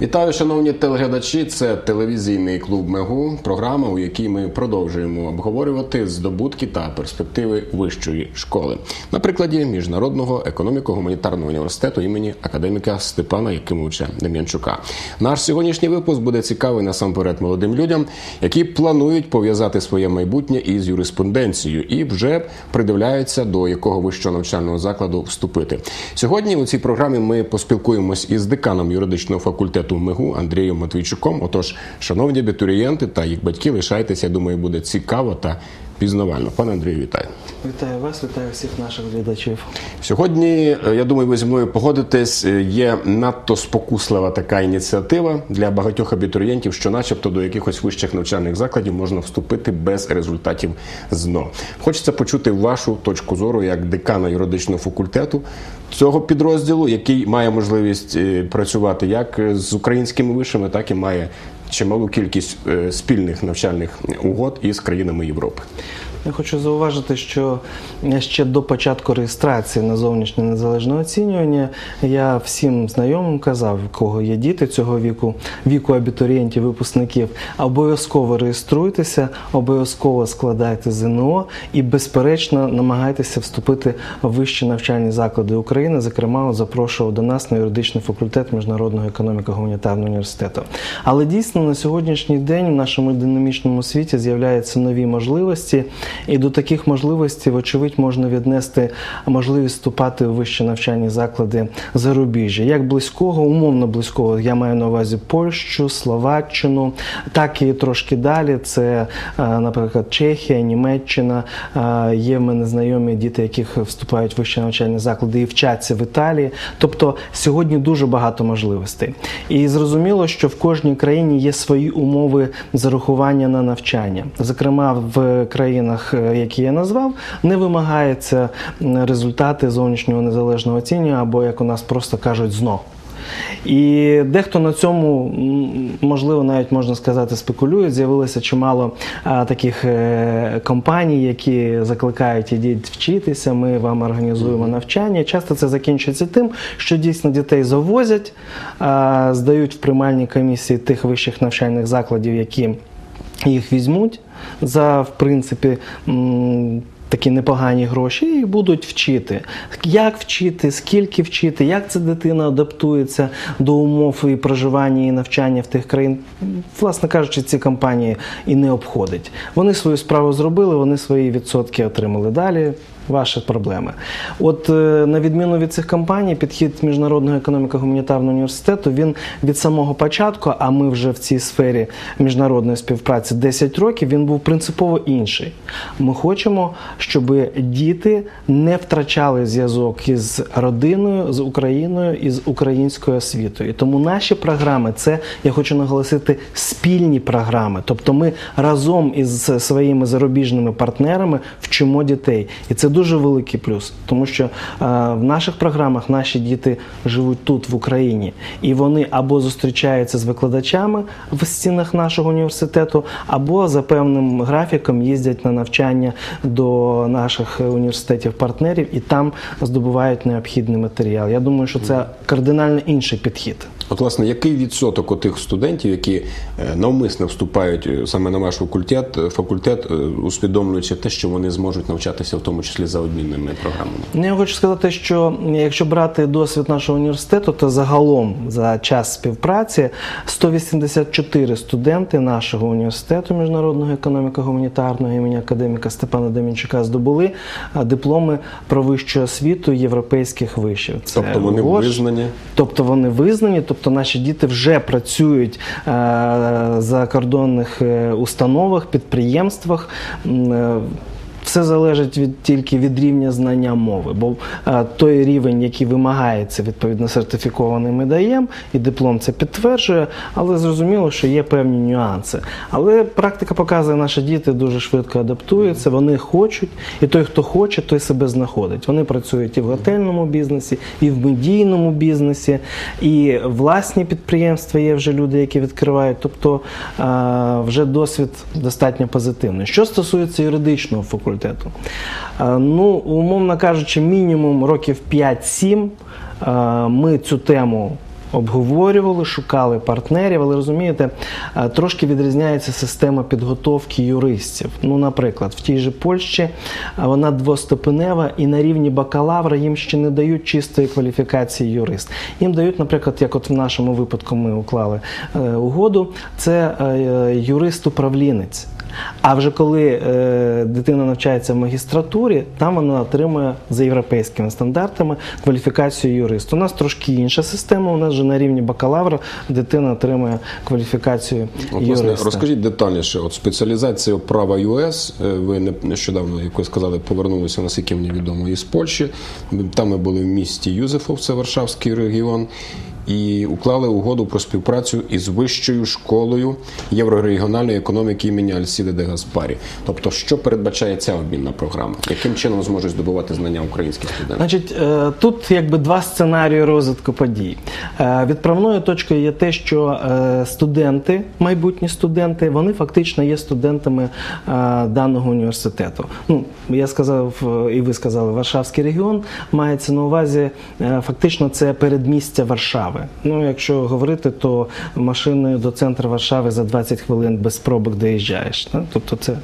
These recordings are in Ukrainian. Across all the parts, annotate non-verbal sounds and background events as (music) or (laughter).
Вітаю, шановні телеглядачі. Це телевізійний клуб Мегу, програма, у якій ми продовжуємо обговорювати здобутки та перспективи вищої школи на прикладі міжнародного економіко-гуманітарного університету імені академіка Степана Якимовича Дем'янчука. Наш сьогоднішній випуск буде цікавий насамперед молодим людям, які планують пов'язати своє майбутнє із юриспонденцією і вже придивляються до якого вищого навчального закладу вступити. Сьогодні у цій програмі ми поспілкуємось із деканом юридичного факультету МИГУ Андрієм Матвійчуком. Отож, шановні абітурієнти та їх батьки, лишайтеся. Я думаю, буде цікаво та пізнавально. Пане Андрію, вітаю. Вітаю вас, вітаю всіх наших глядачів. Сьогодні, е, я думаю, ви зі мною погодитесь, е, є надто спокуслива така ініціатива для багатьох абітурієнтів, що, начебто, до якихось вищих навчальних закладів можна вступити без результатів ЗНО. Хочеться почути вашу точку зору як декана юридичного факультету цього підрозділу, який має можливість е, працювати як з українськими вишами, так і має чималу кількість е, спільних навчальних угод із країнами Європи. Я хочу зауважити, що ще до початку реєстрації на зовнішнє незалежне оцінювання я всім знайомим казав, у кого є діти цього віку, віку абітурієнтів, випускників, обов'язково реєструйтеся, обов'язково складайте ЗНО і, безперечно, намагайтеся вступити в вищі навчальні заклади України. Зокрема, запрошував до нас на юридичний факультет Міжнародного економіко-гуманітарного університету. Але дійсно на сьогоднішній день в нашому динамічному світі з'являються нові можливості. І до таких можливостей, вочевидь, можна віднести можливість вступати в вищі навчальні заклади зарубіжжя. Як близького, умовно близького, я маю на увазі Польщу, Словаччину, так і трошки далі. Це, е, наприклад, Чехія, Німеччина. Е, Є в мене знайомі діти, яких вступають в вищі навчальні заклади і вчаться в Італії. Тобто сьогодні дуже багато можливостей. І зрозуміло, що в кожній країні є свої умови зарахування на навчання. Зокрема, в країнах, е, які я назвав, не вимагається результати зовнішнього незалежного оцінювання, або як у нас просто кажуть, ЗНО. І дехто на цьому, можливо, навіть можна сказати, спекулюють. З'явилося чимало а, таких е, компаній, які закликають ідіть вчитися. Ми вам організуємо навчання. Часто це закінчується тим, що дійсно дітей завозять, здають в приймальні комісії тих вищих навчальних закладів, які їх візьмуть за в принципі. Такі непогані гроші і будуть вчити. Як вчити, скільки вчити, як ця дитина адаптується до умов і проживання і навчання в тих країн. Власне кажучи, ці компанії і не обходить. Вони свою справу зробили, вони свої відсотки отримали далі. Ваші проблеми. От е, на відміну від цих компаній, підхід міжнародного економіко-гуманітарного університету він від самого початку, а ми вже в цій сфері міжнародної співпраці 10 років, він був принципово інший. Ми хочемо, щоб діти не втрачали зв'язок із родиною, з Україною і з українською освітою. Тому наші програми це я хочу наголосити спільні програми. Тобто ми разом із своїми зарубіжними партнерами вчимо дітей. І це дуже великий плюс, тому що е, в наших програмах наші діти живуть тут, в Україні, і вони або зустрічаються з викладачами в стінах нашого університету, або за певним графіком їздять на навчання до наших університетів-партнерів і там здобувають необхідний матеріал. Я думаю, що це кардинально інший підхід. От, власне, який відсоток отих студентів, які е, навмисно вступають е, саме на ваш факультет, факультет, усвідомлюючи те, що вони зможуть навчатися, в тому числі за одмінними програмами? Ну, я хочу сказати, що якщо брати досвід нашого університету, то загалом за час співпраці 184 студенти нашого університету міжнародного економіко-гуманітарного імені академіка Степана Демінчука здобули дипломи про вищу освіту європейських вишів. Це Тобто вони ВОЖ, визнані? Тобто вони визнані, тобто наші діти вже працюють е, за кордонних е, установах, підприємствах. Все залежить від тільки від рівня знання мови, бо е, той рівень, який вимагається, відповідно сертифікований, ми і диплом це підтверджує, але зрозуміло, що є певні нюанси. Але практика показує, наші діти дуже швидко адаптуються, вони хочуть, і той, хто хоче, той себе знаходить. Вони працюють і в готельному бізнесі, і в медійному бізнесі, і власні підприємства є вже люди, які відкривають. Тобто е, вже досвід достатньо позитивний. Що стосується юридичного факультету, е, ну, умовно кажучи, мінімум років 5-7 е, ми цю тему обговорювали, шукали партнерів, але розумієте, е, трошки відрізняється система підготовки юристів. Ну, наприклад, в тій же Польщі вона двоступенева, і на рівні бакалавра їм ще не дають чистої кваліфікації юрист. Їм дають, наприклад, як от в нашому випадку ми уклали угоду, це юрист-управлінець. А вже коли е, дитина навчається в магістратурі, там вона отримує за європейськими стандартами кваліфікацію юриста. У нас трошки інша система. У нас же на рівні бакалавра дитина отримує кваліфікацію От, власне, розкажіть детальніше. От спеціалізація права ЮС. е, Ви не- нещодавно, як ви сказали, повернулися, наскільки мені відомо, із Польщі. Там ми були в місті Юзефов, це Варшавський регіон. І уклали угоду про співпрацю із вищою школою єврорегіональної економіки імені Альсіде де Гаспарі. Тобто, що передбачає ця обмінна програма? Яким чином зможуть здобувати знання українські студенти? Значить, е, тут якби два сценарії розвитку подій. Е, Відправною точкою є те, що е, студенти, майбутні студенти, вони фактично є студентами даного університету. Ну, я сказав, і ви сказали, Варшавський регіон мається на увазі, фактично, це передмістя Варшави. Ну, якщо говорити, то машиною до центру Варшави за 20 хвилин без пробок доїжджаєш. так? Тобто це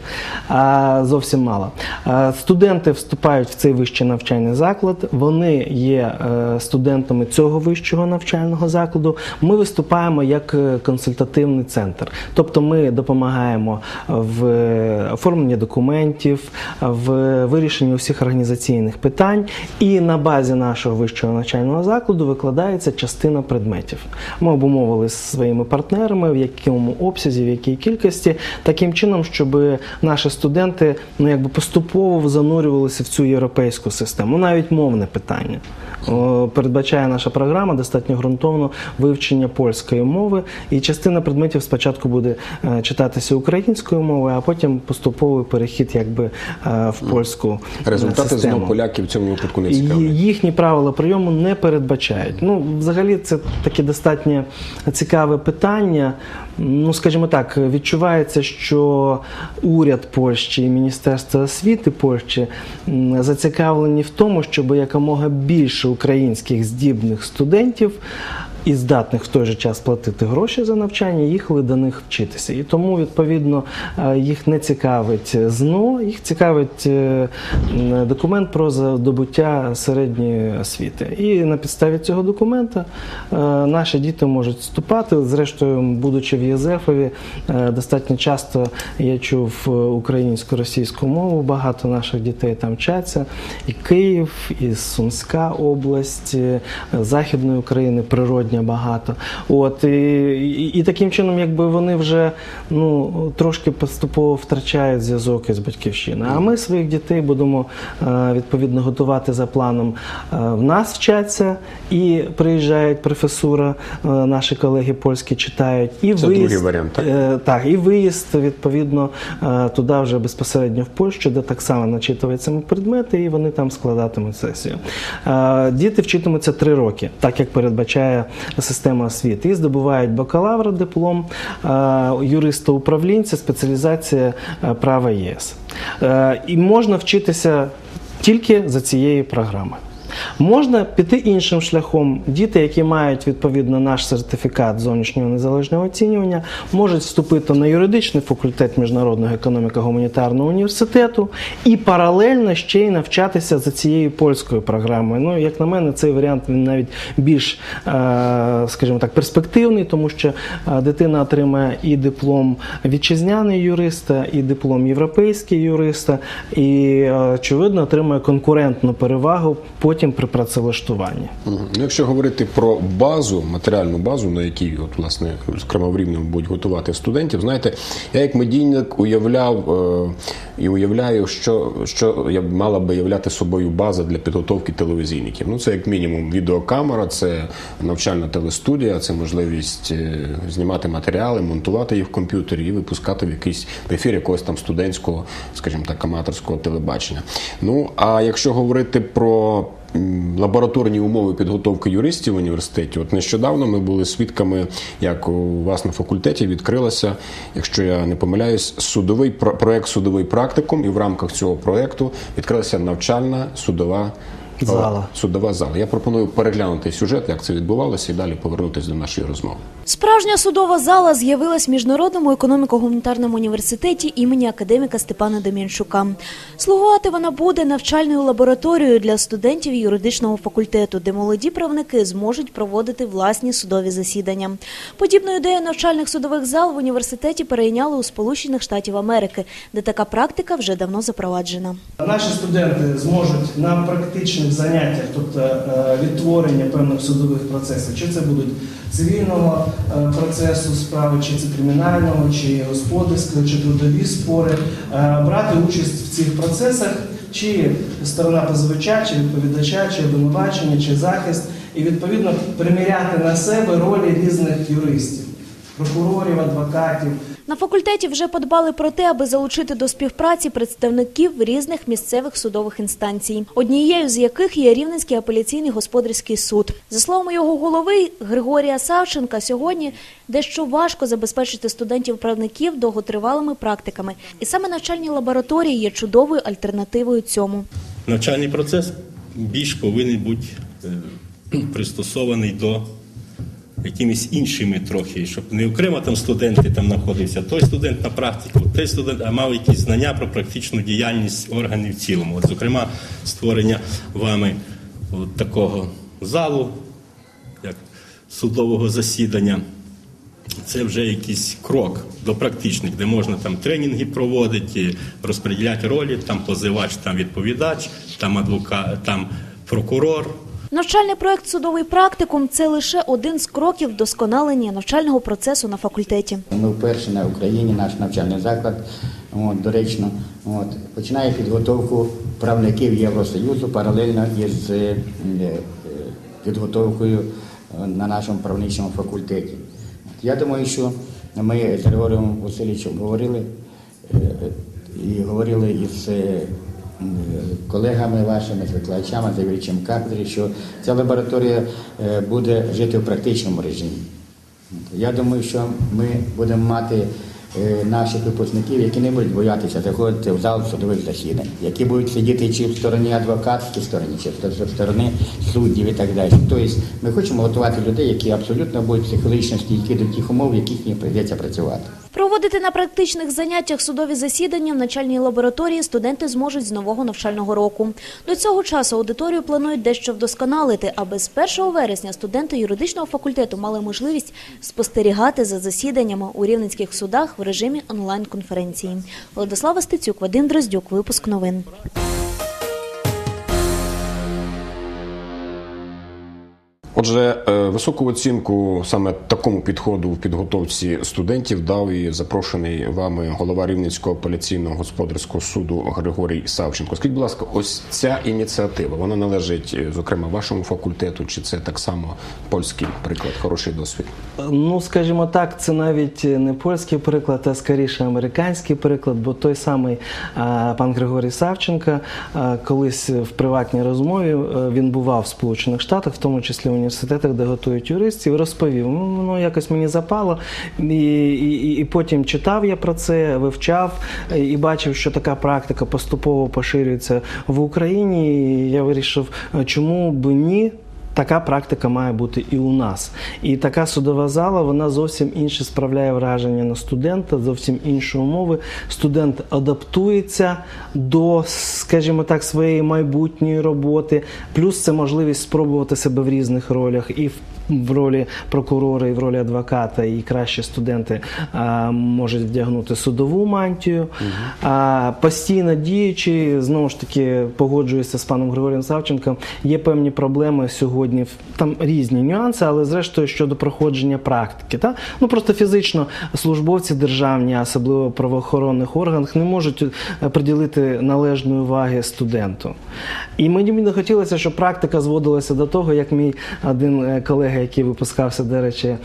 а, зовсім мало. А, студенти вступають в цей вищий навчальний заклад. Вони є е, студентами цього вищого навчального закладу. Ми виступаємо як е, консультативний центр. Тобто ми допомагаємо в оформленні документів, в вирішенні усіх організаційних питань. І на базі нашого вищого навчального закладу викладається частина предметів. Ми обумовили з своїми партнерами, в якому обсязі, в якій кількості, таким чином, щоб наші студенти ну якби поступово занурювалися в цю європейську систему, навіть мовне питання. Передбачає наша програма достатньо ґрунтовно вивчення польської мови, і частина предметів спочатку буде е, читатися українською мовою, а потім поступовий перехід якби е, в польську е, Результати систему. знову поляків в цьому випадку не І їхні правила прийому не передбачають. Ну, взагалі, це таке достатньо цікаве питання. Ну, скажімо так, відчувається, що уряд Польщі і Міністерство освіти Польщі зацікавлені в тому, щоб якомога більше українських здібних студентів. І здатних в той же час платити гроші за навчання, їхали до них вчитися. І тому, відповідно, е, їх не цікавить ЗНО, їх цікавить е, документ про здобуття середньої освіти. І на підставі цього документа е, наші діти можуть вступати. Зрештою, будучи в Єзефові, достатньо часто я чув е, українсько-російську мову. Багато наших дітей там вчаться. І Київ, і Сумська область, Західної України, природня багато. От, і, і, і таким чином, якби вони вже ну, трошки поступово втрачають зв'язок із батьківщиною. А ми своїх дітей будемо е, відповідно готувати за планом. Е, В нас вчаться і приїжджають професура, е, наші колеги польські читають. І Це виїзд, другий варіант, так? Так, і виїзд відповідно туди вже безпосередньо в Польщу, де так само начитуються предмети, і вони там складатимуть сесію. Діти вчитимуться три роки, так як передбачає система освіти, і здобувають бакалавра, диплом е, юриста-управлінця, спеціалізація е, права ЄС. Е, І можна вчитися тільки за цією програмою. Можна піти іншим шляхом. Діти, які мають відповідно наш сертифікат зовнішнього незалежного оцінювання, можуть вступити на юридичний факультет міжнародного економіко-гуманітарного університету і паралельно ще й навчатися за цією польською програмою. Ну, як на мене, цей варіант він навіть більш, е, скажімо так, перспективний, тому що е, дитина отримає і диплом вітчизняний юриста, і диплом європейський юриста, і е, очевидно отримує конкурентну перевагу потім при працевлаштуванні. Ну, якщо говорити про базу, матеріальну базу, на якій, от, власне, зокрема в Рівному будуть готувати студентів, знаєте, я як медійник уявляв е, і уявляю, що, що я мала би являти собою база для підготовки телевізійників. Ну, це як мінімум відеокамера, це навчальна телестудія, це можливість е, знімати матеріали, монтувати їх в комп'ютері і випускати в якийсь ефір якогось там студентського, скажімо так, аматорського телебачення. Ну, а якщо говорити про лабораторні умови підготовки юристів в університеті. От нещодавно ми були свідками, як у вас на факультеті відкрилася, якщо я не помиляюсь, судовий про- проект судовий практикум, і в рамках цього проекту відкрилася навчальна судова зала. Судова зала. Я пропоную переглянути сюжет, як це відбувалося, і далі повернутися до нашої розмови. Справжня судова зала з'явилась в міжнародному економіко-гуманітарному університеті імені академіка Степана Дем'янчука. Слугувати вона буде навчальною лабораторією для студентів юридичного факультету, де молоді правники зможуть проводити власні судові засідання. Подібну ідею навчальних судових зал в університеті перейняли у Сполучених Штатів Америки, де така практика вже давно запроваджена. Наші студенти зможуть на практичних заняттях, тобто е, відтворення певних судових процесів, чи це будуть цивільного е, процесу справи, чи це кримінального, чи господарського, чи трудові спори, е, брати участь в цих процесах, чи сторона позивача, чи відповідача, чи обвинувачення, чи захист, і відповідно приміряти на себе ролі різних юристів, прокурорів, адвокатів. На факультеті вже подбали про те, аби залучити до співпраці представників різних місцевих судових інстанцій, однією з яких є Рівненський апеляційний господарський суд. За словами його голови Григорія Савченка, сьогодні дещо важко забезпечити студентів-правників довготривалими практиками, і саме навчальні лабораторії є чудовою альтернативою цьому. Навчальний процес більш повинен бути е, пристосований до якимись іншими трохи, щоб не окремо там студенти там знаходився, той студент на практику, той студент, а мав якісь знання про практичну діяльність органів в цілому. От, зокрема, створення вами от такого залу, як судового засідання. Це вже якийсь крок до практичних, де можна там тренінги проводити, розподіляти ролі, там позивач, там відповідач, там адвокат, там прокурор. Навчальний проект Судовий практикум це лише один з кроків вдосконалення навчального процесу на факультеті. Ми вперше на Україні, наш навчальний заклад, от, доречно, от, починає підготовку правників Євросоюзу паралельно із е, е, підготовкою е, на нашому правничому факультеті. Я думаю, що ми з Григорієм Васильовичем говорили і говорили із колегами вашими, з викладачами, завідувачем кафедри, що ця лабораторія е, буде жити в практичному режимі. Я думаю, що ми будемо мати е, наших випускників, які не будуть боятися заходити в зал судових засідань, які будуть сидіти чи в стороні адвокатській стороні, чи в стороні суддів і так далі. Тобто ми хочемо готувати людей, які абсолютно будуть психологічно стійкі до тих умов, в яких їм прийдеться працювати. Проводити на практичних заняттях судові засідання в начальній лабораторії студенти зможуть з нового навчального року. До цього часу аудиторію планують дещо вдосконалити, аби з 1 вересня студенти юридичного факультету мали можливість спостерігати за засіданнями у рівненських судах в режимі онлайн-конференції. Владислава Стецюк, Вадим Дроздюк, випуск новин. Отже, е, високу оцінку саме такому підходу в підготовці студентів дав і запрошений вами голова Рівненського апеляційного господарського суду Григорій Савченко. Скажіть, будь ласка, ось ця ініціатива вона належить, е, зокрема, вашому факультету, чи це так само польський приклад, хороший досвід? Ну, скажімо так, це навіть не польський приклад, а скоріше американський приклад, бо той самий пан Григорій Савченко колись в приватній розмові е, він бував в Сполучених Штатах, в тому числі в університетах, де готують юристів, розповів. Ну, якось мені запало. І, і, і потім читав я про це, вивчав і бачив, що така практика поступово поширюється в Україні. І я вирішив, чому б ні. Така практика має бути і у нас. І така судова зала вона зовсім інше справляє враження на студента, зовсім інші умови. Студент адаптується до, скажімо так, своєї майбутньої роботи. Плюс це можливість спробувати себе в різних ролях і в в ролі прокурора і в ролі адвоката, і кращі студенти а, можуть вдягнути судову мантію. А, постійно діючи, знову ж таки, погоджуюся з паном Григорієм Савченком, є певні проблеми сьогодні. Там різні нюанси, але зрештою щодо проходження практики. Та? Ну просто фізично службовці державні, особливо правоохоронних органах, не можуть е, приділити належної уваги студенту. І мені б не хотілося, щоб практика зводилася до того, як мій один е, колега, який випускався, до речі, е,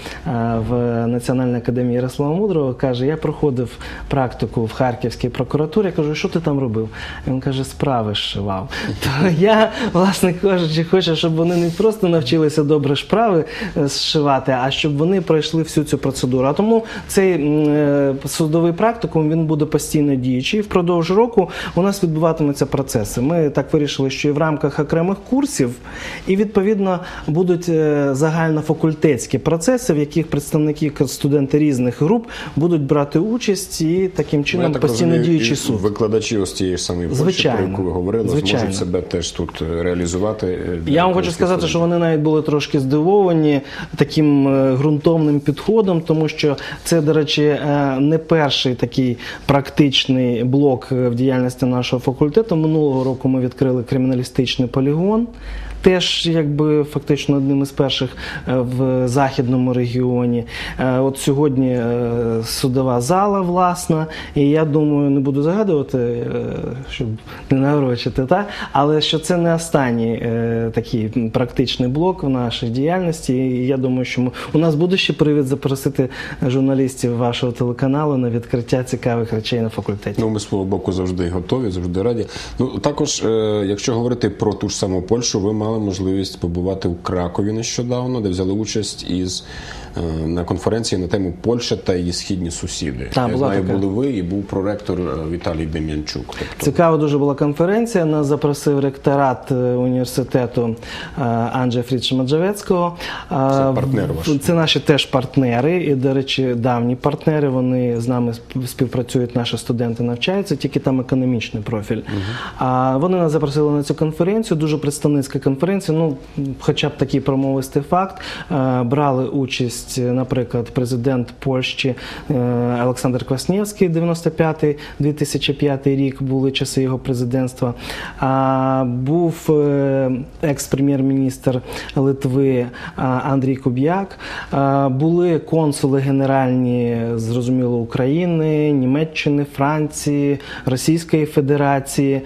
в Національній академії Ярослава Мудрого, каже: я проходив практику в Харківській прокуратурі. Я кажу, що ти там робив? Він каже, справи зшивав. (laughs) То я, власне кажучи, хочу, щоб вони не просто. навчилися добре шправи е, зшивати, а щоб вони пройшли всю цю процедуру. А тому цей е, судовий практикум він буде постійно діючий. Впродовж року у нас відбуватимуться процеси. Ми так вирішили, що і в рамках окремих курсів, і відповідно будуть е, загальнофакультетські процеси, в яких представники студенти різних груп будуть брати участь і таким Ну, чином так постійно діючий суд. Викладачі ось тієї ж самої Польщі, про Звичайно. яку ви говорили, Звичайно. зможуть себе теж тут е, реалізувати. е, Я вам хочу сказати, що вони навіть були трошки здивовані таким е, ґрунтовним підходом, тому що це, до речі, не перший такий практичний блок в діяльності нашого факультету. Минулого року ми відкрили криміналістичний полігон. Теж якби фактично одним із перших в західному регіоні. Е, От сьогодні е, судова зала власна, і я думаю, не буду загадувати, е, щоб не наврочити, та? але що це не останній е, такий практичний блок в нашій діяльності. І я думаю, що у нас буде ще привід запросити журналістів вашого телеканалу на відкриття цікавих речей на факультеті. Ну, ми свого боку завжди готові, завжди раді. Ну також, е, якщо говорити про ту ж саму Польщу, ви мали можливість побувати у Кракові нещодавно, де взяли участь із на конференції на тему Польща та її східні сусіди. Та, Я була знаю, така. були ви і був проректор е, Віталій Дем'янчук. Тобто Цікава дуже була конференція. Нас запросив ректорат е, університету е, Анджея Фрідша Маджавецького. Е, Це партнер ваш. Це наші теж партнери, і, до речі, давні партнери. Вони з нами співпрацюють, наші студенти навчаються, тільки там економічний профіль. А вони нас запросили на цю конференцію. Дуже представницька конференція. Ну, хоча б такий промовистий факт. Е, Брали участь, е, наприклад, президент Польщі е, Олександр Кваснєвський, 95-2005 рік були часи його президентства. Був е, екс-прем'єр-міністр Литви Андрій Куб'як. Були консули генеральні, зрозуміло, України, Німеччини, Франції, Російської Федерації.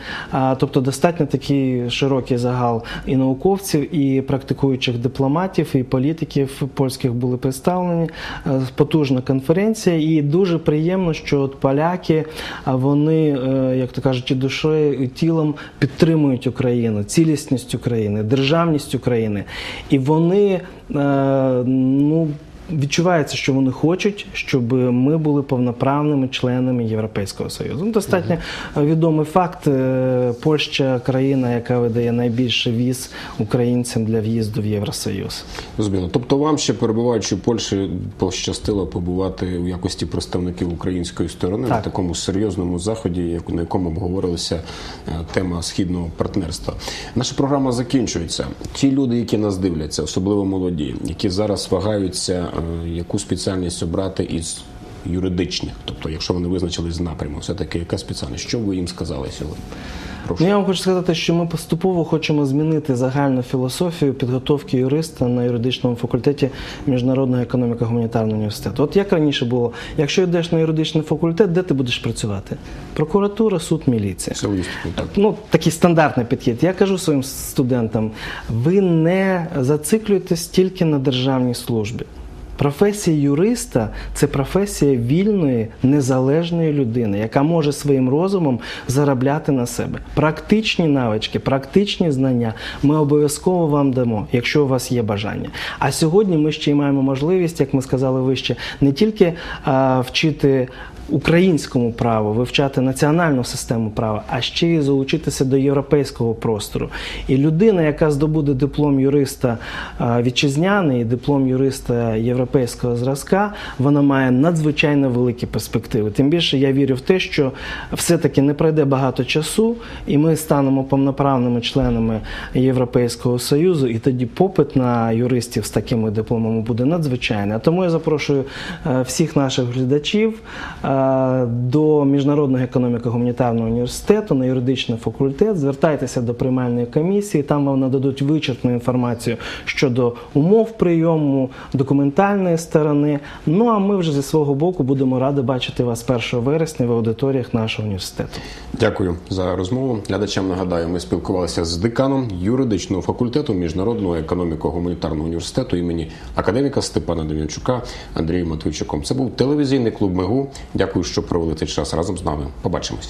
Тобто достатньо такий широкий загал і науковців, і практикуючих дипломатів, і політиків польських були представлені. Е, Потужна конференція, і дуже приємно, що от поляки, а вони, е, як то кажуть, душою, і тілом підтримують Україну, цілісність України, державність України. І вони е, ну. Відчувається, що вони хочуть, щоб ми були повноправними членами Європейського Союзу. Ну, достатньо відомий факт. е, Польща країна, яка видає найбільше віз українцям для в'їзду в Євросоюз. Зрозуміло. Тобто вам ще перебуваючи в Польщі, пощастило побувати у якості представників української сторони на такому серйозному заході, на якому обговорилася е, тема східного партнерства. Наша програма закінчується. Ті люди, які нас дивляться, особливо молоді, які зараз вагаються, е, яку спеціальність обрати із юридичних, тобто, якщо вони визначились з напряму, все таки яка спеціальність? Що ви їм сказали сьогодні? Ну, я вам хочу сказати, що ми поступово хочемо змінити загальну філософію підготовки юриста на юридичному факультеті Міжнародного економіко гуманітарного університету. От як раніше було, якщо йдеш на юридичний факультет, де ти будеш працювати? Прокуратура, суд, міліція. Силовістику, так. Ну, такий стандартний підхід. Я кажу своїм студентам: ви не зациклюєтесь тільки на державній службі. Професія юриста це професія вільної, незалежної людини, яка може своїм розумом заробляти на себе. Практичні навички, практичні знання ми обов'язково вам дамо, якщо у вас є бажання. А сьогодні ми ще й маємо можливість, як ми сказали вище, не тільки а, вчити українському праву, вивчати національну систему права, а ще й залучитися до європейського простору. І людина, яка здобуде диплом юриста вітчизняний, і диплом юриста європейського зразка, вона має надзвичайно великі перспективи. Тим більше я вірю в те, що все-таки не пройде багато часу, і ми станемо повноправними членами Європейського союзу, і тоді попит на юристів з такими дипломами буде надзвичайний. А тому я запрошую е, всіх наших глядачів е, до Міжнародного економіко-гуманітарного університету на юридичний факультет. Звертайтеся до приймальної комісії, там вам нададуть вичерпну інформацію щодо умов прийому, документальної сторони. Ну а ми вже зі свого боку будемо раді бачити вас 1 вересня в аудиторіях нашого університету. Дякую за розмову. Глядачам нагадаю, ми спілкувалися з деканом юридичного факультету Міжнародного економіко-гуманітарного університету імені академіка Степана Дем'янчука Андрієм Матвійчуком. Це був телевізійний клуб Мегу. Дякую, що провели цей час разом з нами. Побачимось.